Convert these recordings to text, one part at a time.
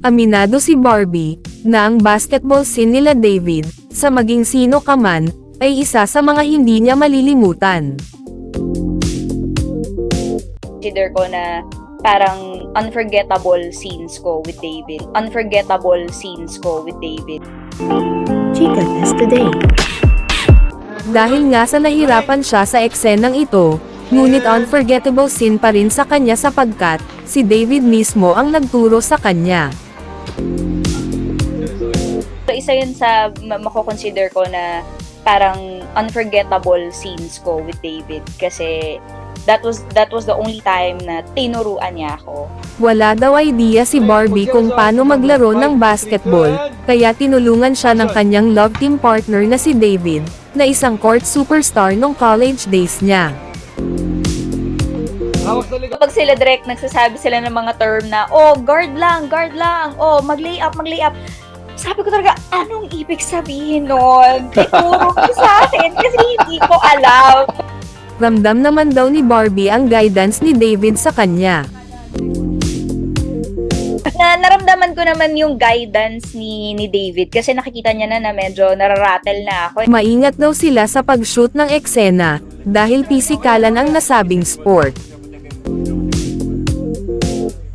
Aminado si Barbie, na ang basketball scene nila David, sa maging sino ka man, ay isa sa mga hindi niya malilimutan. consider ko na parang unforgettable scenes ko with David. Unforgettable scenes ko with David. Chica Fest today. Dahil nga sa nahirapan siya sa eksenang ito, ngunit unforgettable scene pa rin sa kanya sapagkat, si David mismo ang nagturo sa kanya. So, isa yun sa ma- mako-consider ko na parang unforgettable scenes ko with David kasi that was that was the only time na tinuruan niya ako. Wala daw idea si Barbie kung paano maglaro ng basketball, kaya tinulungan siya ng kanyang love team partner na si David, na isang court superstar nung college days niya. Kapag sila direct nagsasabi sila ng mga term na, oh, guard lang, guard lang, oh, mag-lay up, mag-lay up. Sabi ko talaga, anong ibig sabihin nun? Ituro ko sa akin kasi hindi ko alam. Ramdam naman daw ni Barbie ang guidance ni David sa kanya. Na, naramdaman ko naman yung guidance ni, ni David kasi nakikita niya na na medyo nararattle na ako. Maingat daw sila sa pag-shoot ng eksena, dahil pisikalan ang nasabing sport.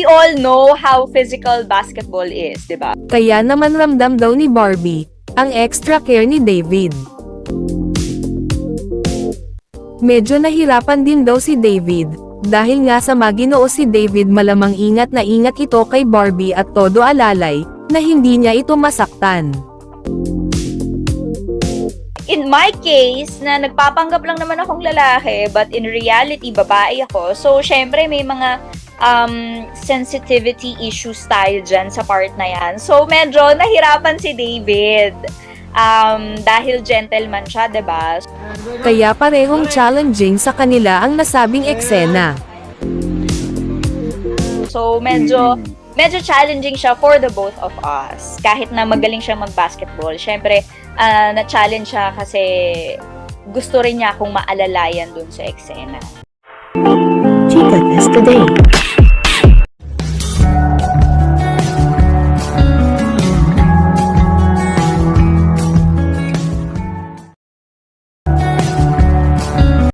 We all know how physical basketball is, di ba? Kaya naman ramdam daw ni Barbie, ang extra care ni David. Medyo nahirapan din daw si David, dahil nga sa maginoo si David malamang ingat na ingat ito kay Barbie at todo alalay, na hindi niya ito masaktan. In my case, na nagpapanggap lang naman akong lalaki, but in reality, babae ako. So, syempre, may mga um, sensitivity issues tayo dyan sa part na yan. So, medyo nahirapan si David. Um, dahil gentleman siya, ba? Kaya parehong challenging sa kanila ang nasabing eksena. So, medyo medyo challenging siya for the both of us. Kahit na magaling siya mag-basketball, syempre, ah, na-challenge siya kasi gusto rin niya akong maalalayan dun sa eksena. Chica Fest today.